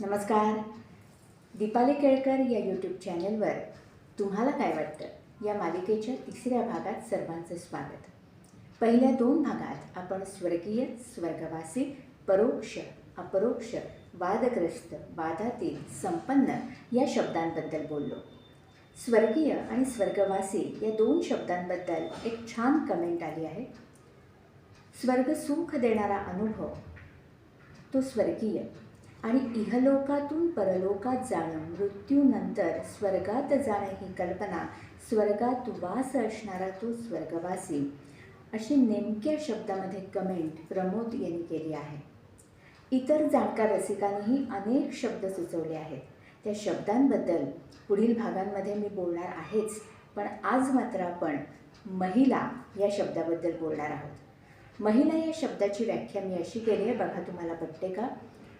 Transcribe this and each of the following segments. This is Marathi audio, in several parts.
नमस्कार. दीपाली केळकर या यूट्यूब चॅनलवर तुम्हाला काय वाटतं? या मालिकेच्या तिसऱ्या भागात सर्वांचं स्वागत. पहिल्या दोन भागात आपण स्वर्गीय स्वर्गवासी परोक्ष अपरोक्ष वादग्रस्त वादातील संपन्न या शब्दांबद्दल बोललो. स्वर्गीय आणि स्वर्गवासी या दोन शब्दांबद्दल एक छान कमेंट आली आहे. स्वर्ग सुख देणारा अनुभव तो स्वर्गीय. आणि इहलोकातून परलोकात जाणं मृत्यूनंतर स्वर्गात जाणं ही कल्पना स्वर्गात वास असणारा तो स्वर्गवासी. अशी नेमक्या शब्दामध्ये कमेंट प्रमोद यांनी केली आहे. इतर जाणकार रसिकांनीही अनेक शब्द सुचवले आहेत. त्या शब्दांबद्दल पुढील भागांमध्ये मी बोलणार आहेच पण आज मात्र आपण महिला या शब्दाबद्दल बोलणार आहोत. महिला या शब्दाची व्याख्या मी अशी केली आहे बघा तुम्हाला पटते का?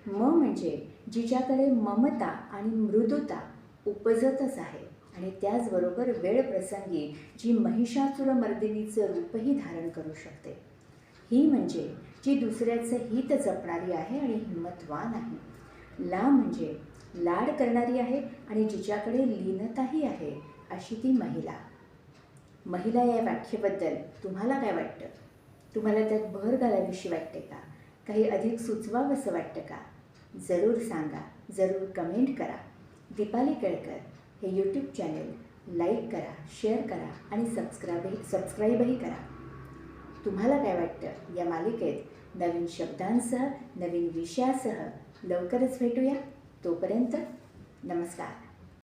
म म्हणजे जिच्याकडे ममता आणि मृदुता उपजतच आहे. आणि त्याचबरोबर वेळ प्रसंगी जी महिषासुर मर्दिनीचं रूपही धारण करू शकते. ही म्हणजे जी दुसऱ्याचं हित जपणारी आहे आणि हिंमतवान आहे. ला म्हणजे लाड करणारी आहे आणि जिच्याकडे लीनताही आहे अशी ती महिला. महिला या व्याख्येबद्दल तुम्हाला काय वाटतं? तुम्हाला त्यात भर घालावीशी वाटते का? काही अधिक सुचवावंसं वाटतं का? जरूर सांगा जरूर कमेंट करा. दीपाली केळकर हे यूट्यूब चॅनेल लाईक करा शेअर करा आणि सबस्क्राईबही सबस्क्राईबही करा. तुम्हाला काय वाटतं? या मालिकेत नवीन शब्दांसह नवीन विषयासह लवकरच भेटूया. तोपर्यंत नमस्कार.